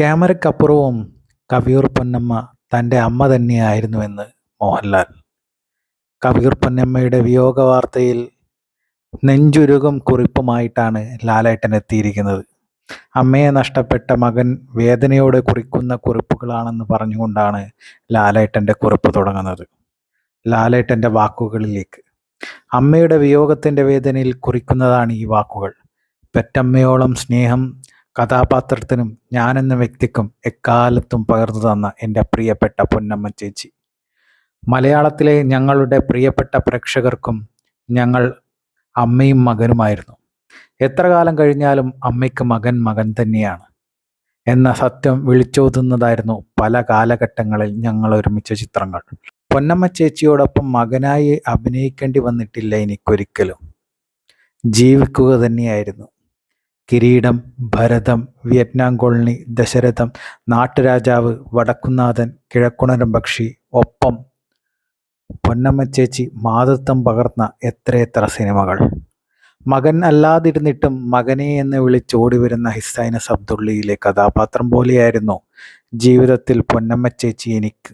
ക്യാമറയ്ക്കപ്പുറവും കവിയൂർ പൊന്നമ്മ തന്റെ അമ്മ തന്നെയായിരുന്നുവെന്ന് മോഹൻലാൽ. കവിയൂർ പൊന്നമ്മയുടെ വിയോഗ വാർത്തയിൽ നെഞ്ചുരുകും കുറിപ്പുമായിട്ടാണ് ലാലേട്ടൻ എത്തിയിരിക്കുന്നത്. അമ്മയെ നഷ്ടപ്പെട്ട മകൻ വേദനയോടെ കുറിക്കുന്ന കുറിപ്പുകളാണെന്ന് പറഞ്ഞുകൊണ്ടാണ് ലാലേട്ടന്റെ കുറിപ്പ് തുടങ്ങുന്നത്. ലാലേട്ടന്റെ വാക്കുകളിലേക്ക്. അമ്മയുടെ വിയോഗത്തിന്റെ വേദനയിൽ കുറിക്കുന്നതാണ് ഈ വാക്കുകൾ. പെറ്റമ്മയോളം സ്നേഹം കഥാപാത്രത്തിനും ഞാനെന്ന വ്യക്തിക്കും എക്കാലത്തും പകർന്നു തന്ന എന്റെ പ്രിയപ്പെട്ട പൊന്നമ്മ ചേച്ചി. മലയാളത്തിലെ ഞങ്ങളുടെ പ്രിയപ്പെട്ട പ്രേക്ഷകർക്കും ഞങ്ങൾ അമ്മയും മകനുമായിരുന്നു. എത്ര കാലം കഴിഞ്ഞാലും അമ്മയ്ക്ക് മകൻ മകൻ തന്നെയാണ്. എന്ന സത്യം വിളിച്ചോതുന്നതായിരുന്നു പല കാലഘട്ടങ്ങളിൽ ഞങ്ങൾ ഒരുമിച്ച ചിത്രങ്ങൾ. പൊന്നമ്മ ചേച്ചിയോടൊപ്പം മകനായി അഭിനയിക്കേണ്ടി വന്നിട്ടില്ല എനിക്കൊരിക്കലും ജീവിക്കുക തന്നെയായിരുന്നു. കിരീടം ഭരതം വിയറ്റ്നാം കോളനി ദശരഥം നാട്ടുരാജാവ് വടക്കുന്നാഥൻ കിഴക്കുണരം പക്ഷി ഒപ്പം പൊന്നമ്മ ചേച്ചി മാതൃത്വം പകർന്ന എത്രയെത്ര സിനിമകൾ. മകൻ അല്ലാതിരുന്നിട്ടും മകനെ എന്ന് വിളിച്ചോടി വരുന്ന ഹിസൈനസ് അബ്ദുള്ളിയിലെ കഥാപാത്രം പോലെയായിരുന്നു ജീവിതത്തിൽ പൊന്നമ്മ ചേച്ചി എനിക്ക്.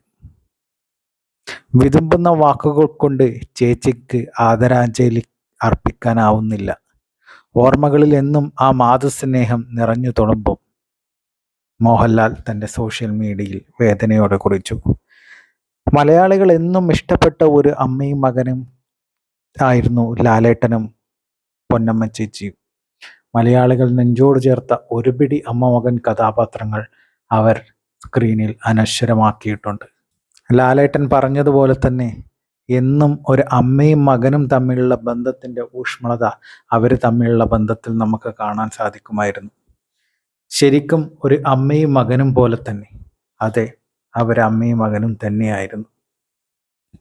വിതുമ്പുന്ന വാക്കുകൾ കൊണ്ട് ചേച്ചിക്ക് ആദരാഞ്ജലി അർപ്പിക്കാനാവുന്നില്ല. ഓർമ്മകളിൽ എന്നും ആ മാതൃസ്നേഹം നിറഞ്ഞു തുളുമ്പും. മോഹൻലാൽ തന്റെ സോഷ്യൽ മീഡിയയിൽ വേദനയോടെ കുറിച്ചു. മലയാളികൾ എന്നും ഇഷ്ടപ്പെട്ട ഒരു അമ്മയും മകനും ആയിരുന്നു ലാലേട്ടനും പൊന്നമ്മ ചേച്ചിയും. മലയാളികൾ നെഞ്ചോട് ചേർത്ത ഒരുപിടി അമ്മ മകൻ കഥാപാത്രങ്ങൾ അവർ സ്ക്രീനിൽ അനശ്വരമാക്കിയിട്ടുണ്ട്. ലാലേട്ടൻ പറഞ്ഞതുപോലെ തന്നെ എന്നും ഒരു അമ്മയും മകനും തമ്മിലുള്ള ബന്ധത്തിന്റെ ഊഷ്മളത അവർ തമ്മിലുള്ള ബന്ധത്തിൽ നമുക്ക് കാണാൻ സാധിക്കുമായിരുന്നു. ശരിക്കും ഒരു അമ്മയും മകനും പോലെ തന്നെ. അതെ അവരമ്മയും മകനും തന്നെയായിരുന്നു.